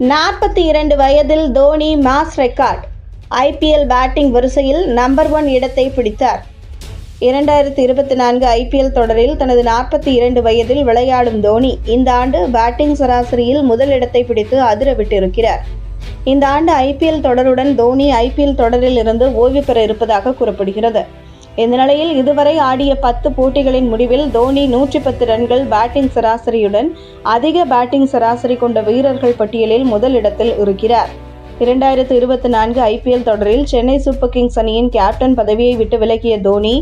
நாற்பத்தி இரண்டு வயதில் Dhoni mass record IPL batting வரிசையில் நம்பர் ஒன் இடத்தை பிடித்தார். இரண்டாயிரத்தி இருபத்தி நான்கு ஐபிஎல் தொடரில் தனது நாற்பத்தி இரண்டு வயதில் விளையாடும் தோனி இந்த ஆண்டு பேட்டிங் சராசரியில் முதல் இடத்தை பிடித்து அதிரவிட்டிருக்கிறார். இந்த ஆண்டு ஐபிஎல் தொடருடன் தோனி ஐபிஎல் தொடரில் இருந்து ஓய்வு பெற இருப்பதாக கூறப்படுகிறது. இந்த நிலையில் இதுவரை ஆடிய பத்து போட்டிகளின் முடிவில் தோனி நூற்றி பத்து ரன்கள் பேட்டிங் சராசரியுடன் அதிக பேட்டிங் சராசரி கொண்ட வீரர்கள் பட்டியலில் முதலிடத்தில் இருக்கிறார். இரண்டாயிரத்து இருபத்தி நான்கு ஐபிஎல் தொடரில் சென்னை சூப்பர் கிங்ஸ் அணியின் கேப்டன் பதவியை விட்டு விலகிய தோனி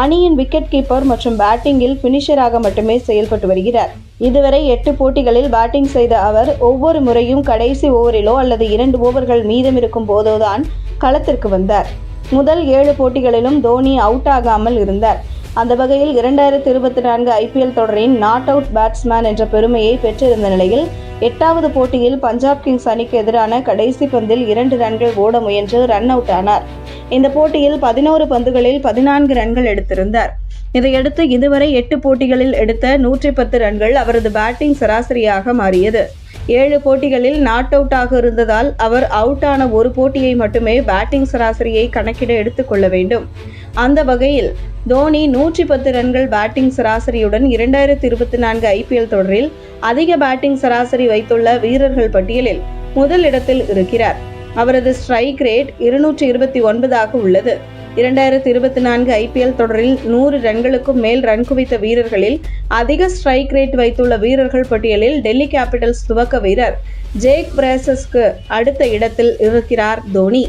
அணியின் விக்கெட் கீப்பர் மற்றும் பேட்டிங்கில் பினிஷராக மட்டுமே செயல்பட்டு வருகிறார். இதுவரை எட்டு போட்டிகளில் பேட்டிங் செய்த அவர் ஒவ்வொரு முறையும் கடைசி ஓவரிலோ அல்லது இரண்டு ஓவர்கள் மீதமிருக்கும் போதோதான் களத்திற்கு வந்தார். முதல் ஏழு போட்டிகளிலும் தோனி அவுட் ஆகாமல் இருந்தார். அந்த வகையில் இரண்டாயிரத்தி இருபத்தி நான்கு ஐபிஎல் தொடரின் நாட் அவுட் பேட்ஸ்மேன் என்ற பெருமையை பெற்றிருந்த நிலையில் எட்டாவது போட்டியில் பஞ்சாப் கிங்ஸ் அணிக்கு எதிரான கடைசி பந்தில் இரண்டு ரன்கள் ஓட முயன்று ரன் அவுட் ஆனார். இந்த போட்டியில் பதினோரு பந்துகளில் பதினான்கு ரன்கள் எடுத்திருந்தார். இதையடுத்து இதுவரை எட்டு போட்டிகளில் எடுத்த நூற்றி பத்து ரன்கள் அவரது பேட்டிங் சராசரியாக மாறியது. ஏழு போட்டிகளில் நாட் அவுட் ஆக இருந்ததால் அவர் அவுட் ஆன ஒரு போட்டியை மட்டுமே பேட்டிங் சராசரியை கணக்கிட எடுத்துக்கொள்ள வேண்டும். அந்த வகையில் தோனி நூற்றி பத்து ரன்கள் பேட்டிங் சராசரியுடன் இரண்டாயிரத்தி இருபத்தி நான்கு ஐபிஎல் தொடரில் அதிக பேட்டிங் சராசரி வைத்துள்ள வீரர்கள் பட்டியலில் முதல் இடத்தில் இருக்கிறார். அவரது ஸ்ட்ரைக் ரேட் இருநூற்றி இருபத்தி ஒன்பதாக உள்ளது. இரண்டாயிரத்தி இருபத்தி நான்கு ஐபிஎல் தொடரில் நூறு ரன்களுக்கும் மேல் ரன் குவித்த வீரர்களில் அதிக ஸ்ட்ரைக் ரேட் வைத்துள்ள வீரர்கள் பட்டியலில் டெல்லி கேபிட்டல்ஸ் துவக்க வீரர் ஜேக் பிரேசஸ்க்கு அடுத்த இடத்தில் இருக்கிறார் தோனி.